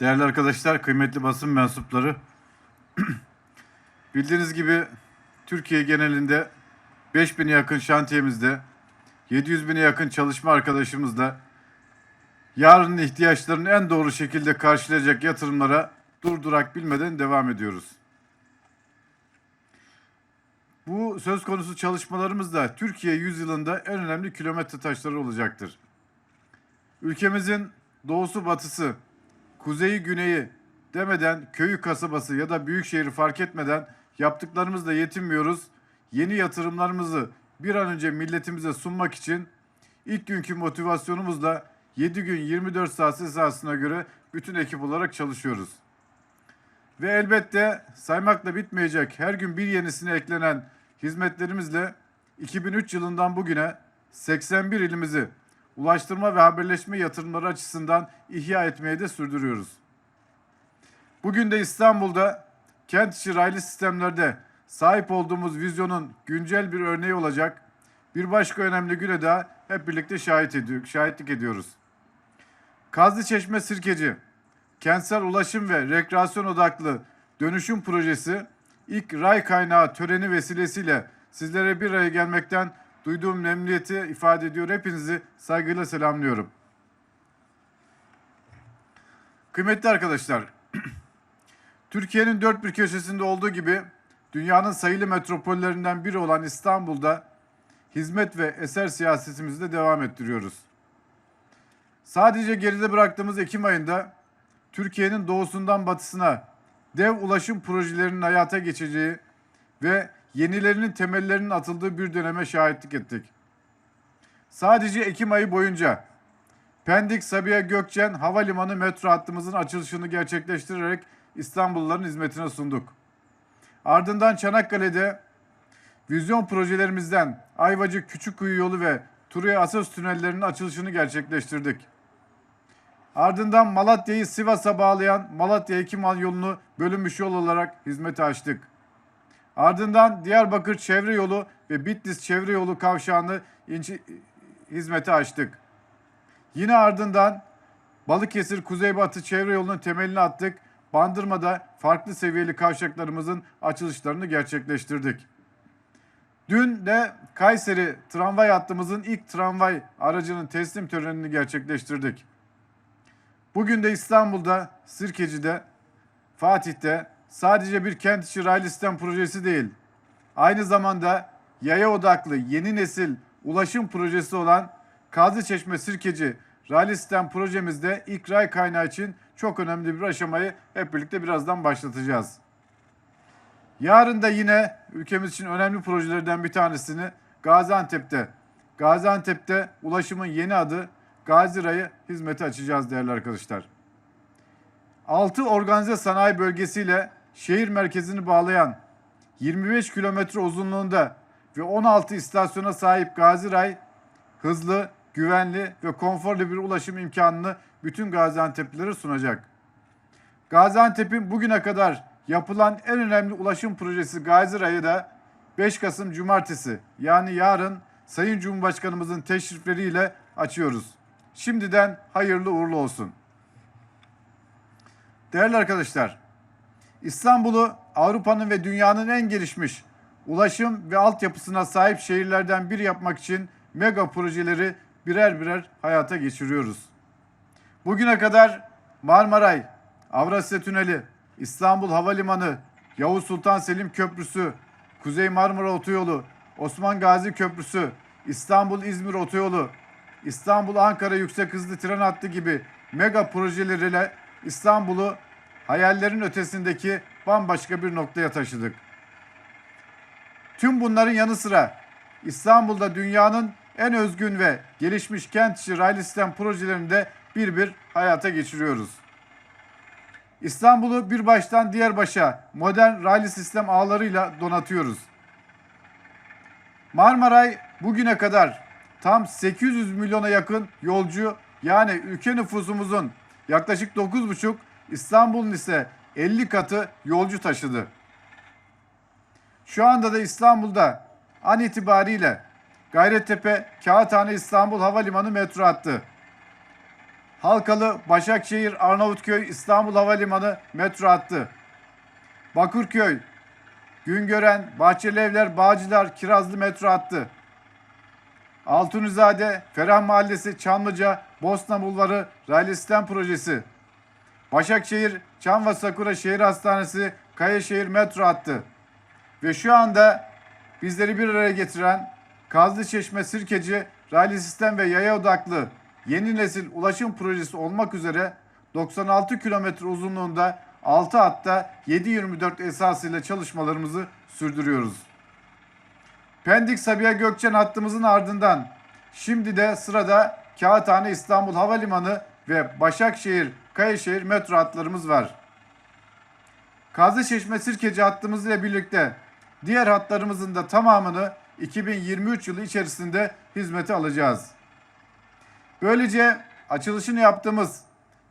Değerli arkadaşlar, kıymetli basın mensupları. Bildiğiniz gibi Türkiye genelinde 5000'e yakın şantiyemizde, 700 bine yakın çalışma arkadaşımızla yarının ihtiyaçlarını en doğru şekilde karşılayacak yatırımlara durdurak bilmeden devam ediyoruz. Bu söz konusu çalışmalarımız da Türkiye yüzyılında en önemli kilometre taşları olacaktır. Ülkemizin doğusu batısı, kuzeyi güneyi demeden köyü kasabası ya da büyük şehri fark etmeden yaptıklarımızla yetinmiyoruz. Yeni yatırımlarımızı bir an önce milletimize sunmak için ilk günkü motivasyonumuzla 7 gün 24 saat esasına göre bütün ekip olarak çalışıyoruz. Ve elbette saymakla bitmeyecek her gün bir yenisine eklenen hizmetlerimizle 2003 yılından bugüne 81 ilimizi ulaştırma ve haberleşme yatırımları açısından ihya etmeye de sürdürüyoruz. Bugün de İstanbul'da kent içi raylı sistemlerde sahip olduğumuz vizyonun güncel bir örneği olacak bir başka önemli güne daha hep birlikte şahit ediyor, şahitlik ediyoruz. Kazlı Çeşme Sirkeci kentsel ulaşım ve rekreasyon odaklı dönüşüm projesi ilk ray kaynağı töreni vesilesiyle sizlere bir araya gelmekten duyduğum memnuniyeti ifade ediyor. Hepinizi saygıyla selamlıyorum. Kıymetli arkadaşlar, Türkiye'nin dört bir köşesinde olduğu gibi dünyanın sayılı metropollerinden biri olan İstanbul'da hizmet ve eser siyasetimizi de devam ettiriyoruz. Sadece geride bıraktığımız Ekim ayında Türkiye'nin doğusundan batısına dev ulaşım projelerinin hayata geçeceği ve yenilerinin temellerinin atıldığı bir döneme şahitlik ettik. Sadece Ekim ayı boyunca Pendik Sabiha Gökçen Havalimanı metro hattımızın açılışını gerçekleştirerek İstanbulluların hizmetine sunduk. Ardından Çanakkale'de vizyon projelerimizden Ayvacık Küçükkuyu yolu ve Turuya Asas tünellerinin açılışını gerçekleştirdik. Ardından Malatya'yı Sivas'a bağlayan Malatya Hekimal yolunu bölünmüş yol olarak hizmete açtık. Ardından Diyarbakır Çevre Yolu ve Bitlis Çevre Yolu kavşağını hizmete açtık. Yine ardından Balıkesir Kuzeybatı Çevre Yolu'nun temelini attık. Bandırma'da farklı seviyeli kavşaklarımızın açılışlarını gerçekleştirdik. Dün de Kayseri tramvay hattımızın ilk tramvay aracının teslim törenini gerçekleştirdik. Bugün de İstanbul'da, Sirkeci'de, Fatih'te sadece bir kent içi raylı sistem projesi değil, aynı zamanda yaya odaklı yeni nesil ulaşım projesi olan Kazlıçeşme Sirkeci raylı sistem projemizde ilk ray kaynağı için çok önemli bir aşamayı hep birlikte birazdan başlatacağız. Yarın da yine ülkemiz için önemli projelerden bir tanesini Gaziantep'te, Gaziantep'te ulaşımın yeni adı Gazi Ray'ı hizmete açacağız değerli arkadaşlar. 6 organize sanayi bölgesiyle şehir merkezini bağlayan 25 kilometre uzunluğunda ve 16 istasyona sahip Gazi Ray hızlı, güvenli ve konforlu bir ulaşım imkanını bütün Gaziantep'lilere sunacak. Gaziantep'in bugüne kadar yapılan en önemli ulaşım projesi Gazi Ray'ı da 5 Kasım Cumartesi yani yarın Sayın Cumhurbaşkanımızın teşrifleriyle açıyoruz. Şimdiden hayırlı uğurlu olsun. Değerli arkadaşlar, İstanbul'u Avrupa'nın ve dünyanın en gelişmiş ulaşım ve altyapısına sahip şehirlerden biri yapmak için mega projeleri birer birer hayata geçiriyoruz. Bugüne kadar Marmaray, Avrasya Tüneli, İstanbul Havalimanı, Yavuz Sultan Selim Köprüsü, Kuzey Marmara Otoyolu, Osman Gazi Köprüsü, İstanbul-İzmir Otoyolu, İstanbul-Ankara Yüksek Hızlı Tren Hattı gibi mega projeleriyle İstanbul'u hayallerin ötesindeki bambaşka bir noktaya taşıdık. Tüm bunların yanı sıra İstanbul'da dünyanın en özgün ve gelişmiş kent içi raylı sistem projelerini de bir bir hayata geçiriyoruz. İstanbul'u bir baştan diğer başa modern raylı sistem ağlarıyla donatıyoruz. Marmaray bugüne kadar tam 800 milyona yakın yolcu yani ülke nüfusumuzun yaklaşık 9,5 İstanbul'un ise 50 katı yolcu taşıdı. Şu anda da İstanbul'da an itibariyle Gayrettepe, Kağıthane İstanbul Havalimanı metro hattı, Halkalı, Başakşehir, Arnavutköy, İstanbul Havalimanı metro hattı. Bakırköy, Güngören, Bahçelievler, Bağcılar, Kirazlı metro hattı. Altunizade, Ferah Mahallesi, Çamlıca, Bosna Bulvarı, Raylı Sistem Projesi. Başakşehir, Çam ve Sakura Şehir Hastanesi, Kayaşehir metro hattı. Ve şu anda bizleri bir araya getiren Kazlıçeşme Sirkeci raylı sistem ve yaya odaklı yeni nesil ulaşım projesi olmak üzere 96 kilometre uzunluğunda 6 hatta 7-24 esasıyla çalışmalarımızı sürdürüyoruz. Pendik Sabiha Gökçen hattımızın ardından şimdi de sırada Kağıthane İstanbul Havalimanı ve Başakşehir Kayaşehir metro hatlarımız var. Kazlıçeşme Sirkeci hattımız ile birlikte diğer hatlarımızın da tamamını 2023 yılı içerisinde hizmete alacağız. Böylece açılışını yaptığımız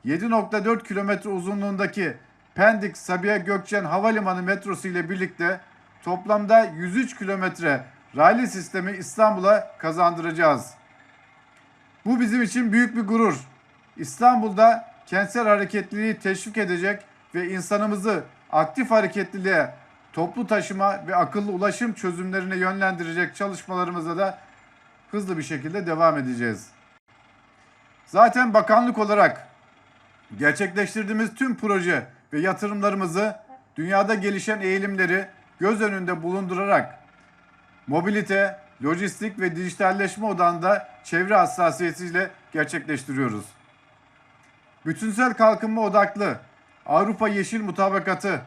7.4 kilometre uzunluğundaki Pendik Sabiha Gökçen Havalimanı metrosu ile birlikte toplamda 103 kilometre raylı sistemi İstanbul'a kazandıracağız. Bu bizim için büyük bir gurur. İstanbul'da kentsel hareketliliği teşvik edecek ve insanımızı aktif hareketliliğe, toplu taşıma ve akıllı ulaşım çözümlerine yönlendirecek çalışmalarımıza da hızlı bir şekilde devam edeceğiz. Zaten bakanlık olarak gerçekleştirdiğimiz tüm proje ve yatırımlarımızı dünyada gelişen eğilimleri göz önünde bulundurarak mobilite, lojistik ve dijitalleşme odağında çevre hassasiyetiyle gerçekleştiriyoruz. Bütünsel kalkınma odaklı Avrupa Yeşil Mutabakatı,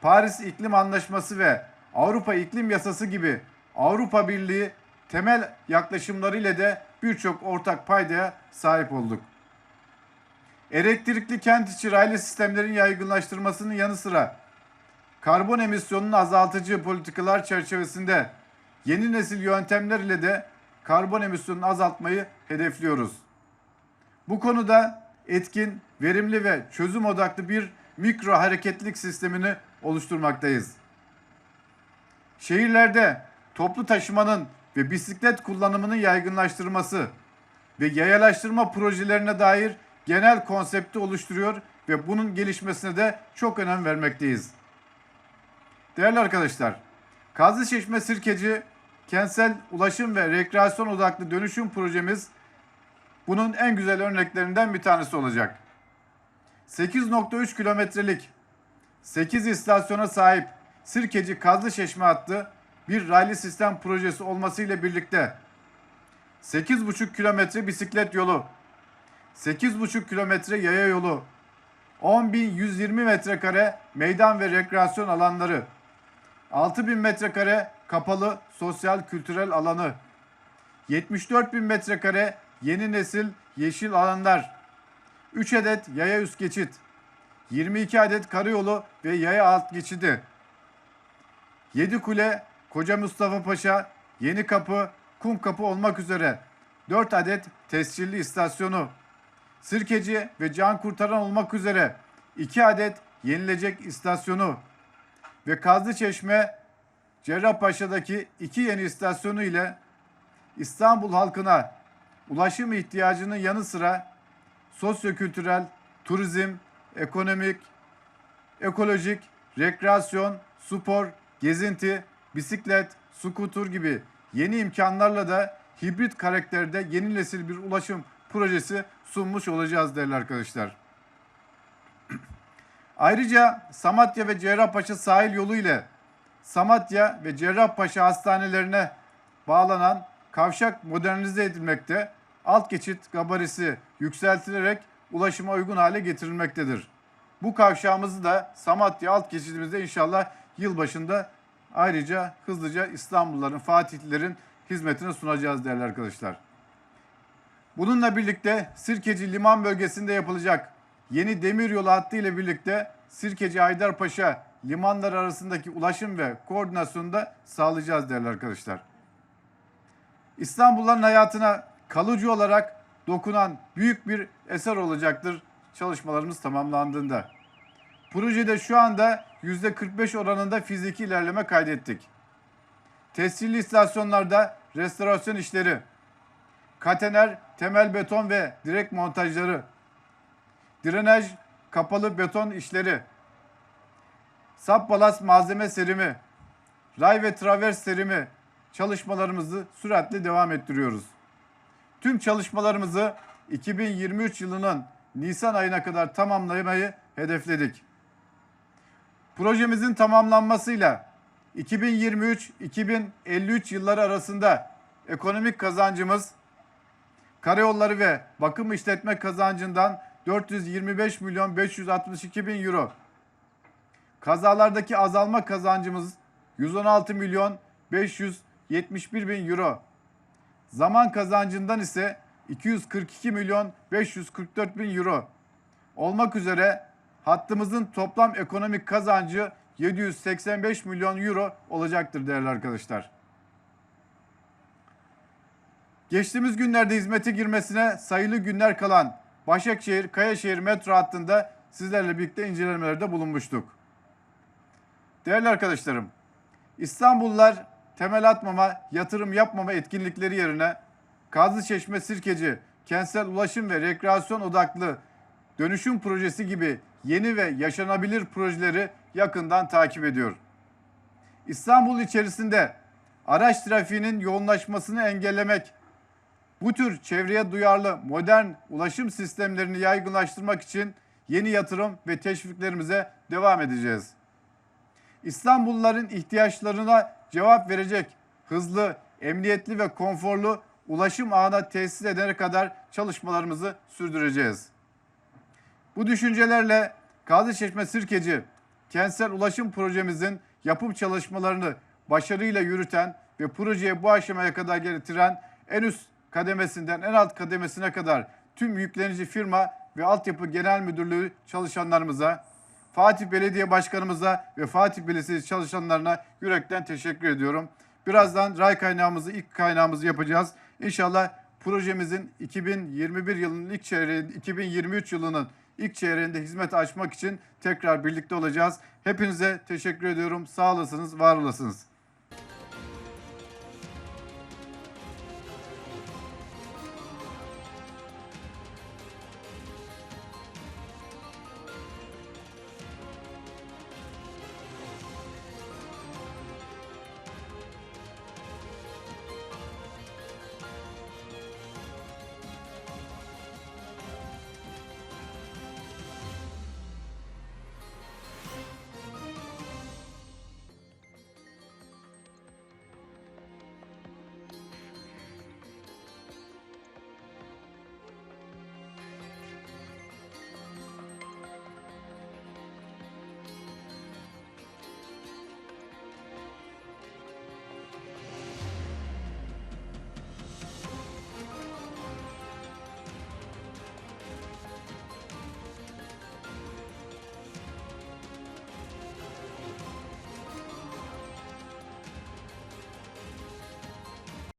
Paris İklim Anlaşması ve Avrupa İklim Yasası gibi Avrupa Birliği temel yaklaşımlarıyla de birçok ortak paydaya sahip olduk. Elektrikli kent içi raylı sistemlerin yaygınlaştırmasının yanı sıra karbon emisyonunu azaltıcı politikalar çerçevesinde yeni nesil yöntemler ile de karbon emisyonunu azaltmayı hedefliyoruz. Bu konuda etkin, verimli ve çözüm odaklı bir mikro hareketlilik sistemini oluşturmaktayız. Şehirlerde toplu taşımanın ve bisiklet kullanımının yaygınlaştırılması ve yayalaştırma projelerine dair genel konsepti oluşturuyor ve bunun gelişmesine de çok önem vermekteyiz. Değerli arkadaşlar, Kazlıçeşme Sirkeci kentsel ulaşım ve rekreasyon odaklı dönüşüm projemiz bunun en güzel örneklerinden bir tanesi olacak. 8.3 kilometrelik 8 istasyona sahip Sirkeci Kazlıçeşme hattı bir raylı sistem projesi olmasıyla birlikte 8,5 kilometre bisiklet yolu, 8,5 kilometre yaya yolu, 10.120 metrekare meydan ve rekreasyon alanları, 6.000 metrekare kapalı sosyal kültürel alanı, 74.000 metrekare yeni nesil yeşil alanlar, 3 adet yaya üst geçit, 22 adet karayolu ve yaya alt geçidi, 7 kule, Koca Mustafa Paşa, Yeni Kapı, Kum Kapı olmak üzere 4 adet tescilli istasyonu, Sirkeci ve Can Kurtaran olmak üzere 2 adet yenilecek istasyonu ve Kazlıçeşme Cerrahpaşa'daki iki yeni istasyonu ile İstanbul halkına ulaşım ihtiyacının yanı sıra sosyokültürel, turizm, ekonomik, ekolojik, rekreasyon, spor, gezinti, bisiklet, skuter gibi yeni imkanlarla da hibrit karakterde yeni nesil bir ulaşım projesi sunmuş olacağız değerli arkadaşlar. Ayrıca Samatya ve Cerrahpaşa sahil yolu ile Samatya ve Cerrahpaşa hastanelerine bağlanan kavşak modernize edilmekte, alt geçit gabarisi yükseltilerek ulaşıma uygun hale getirilmektedir. Bu kavşağımızı da Samatya alt geçidimizde inşallah yıl başında ayrıca hızlıca İstanbulluların, Fatihlilerin hizmetine sunacağız değerli arkadaşlar. Bununla birlikte Sirkeci liman bölgesinde yapılacak yeni demiryolu hattı ile birlikte Sirkeci Haydarpaşa limanlar arasındaki ulaşım ve koordinasyonu da sağlayacağız değerli arkadaşlar. İstanbulluların hayatına kalıcı olarak dokunan büyük bir eser olacaktır çalışmalarımız tamamlandığında. Projede şu anda %45 oranında fiziki ilerleme kaydettik. Tescilli istasyonlarda restorasyon işleri, katener, temel beton ve direk montajları, drenaj, kapalı beton işleri, sap balas malzeme serimi, ray ve travers serimi çalışmalarımızı süratle devam ettiriyoruz. Tüm çalışmalarımızı 2023 yılının Nisan ayına kadar tamamlamayı hedefledik. Projemizin tamamlanmasıyla 2023-2053 yılları arasında ekonomik kazancımız karayolları ve bakım işletme kazancından 425 milyon 562 bin euro. Kazalardaki azalma kazancımız 116 milyon 571 bin euro. Zaman kazancından ise 242 milyon 544 bin euro olmak üzere hattımızın toplam ekonomik kazancı 785 milyon euro olacaktır değerli arkadaşlar. Geçtiğimiz günlerde hizmete girmesine sayılı günler kalan Başakşehir Kayaşehir metro hattında sizlerle birlikte incelemelerde bulunmuştuk. Değerli arkadaşlarım, İstanbullular temel atmama, yatırım yapmama etkinlikleri yerine Kazlıçeşme Sirkeci, kentsel ulaşım ve rekreasyon odaklı dönüşüm projesi gibi yeni ve yaşanabilir projeleri yakından takip ediyor. İstanbul içerisinde araç trafiğinin yoğunlaşmasını engellemek, bu tür çevreye duyarlı modern ulaşım sistemlerini yaygınlaştırmak için yeni yatırım ve teşviklerimize devam edeceğiz. İstanbulluların ihtiyaçlarına cevap verecek hızlı, emniyetli ve konforlu ulaşım ağına tesis edene kadar çalışmalarımızı sürdüreceğiz. Bu düşüncelerle Kazlıçeşme Sirkeci kentsel ulaşım projemizin yapım çalışmalarını başarıyla yürüten ve projeye bu aşamaya kadar getiren en üst kademesinden en alt kademesine kadar tüm yüklenici firma ve altyapı genel müdürlüğü çalışanlarımıza, Fatih Belediye Başkanımıza ve Fatih Belediyesi çalışanlarına yürekten teşekkür ediyorum. Birazdan ray kaynağımızı, ilk kaynağımızı yapacağız. İnşallah projemizin 2021 yılının ilk çeyreği, 2023 yılının ilk çeyreğinde hizmet açmak için tekrar birlikte olacağız. Hepinize teşekkür ediyorum. Sağ olasınız, var olasınız.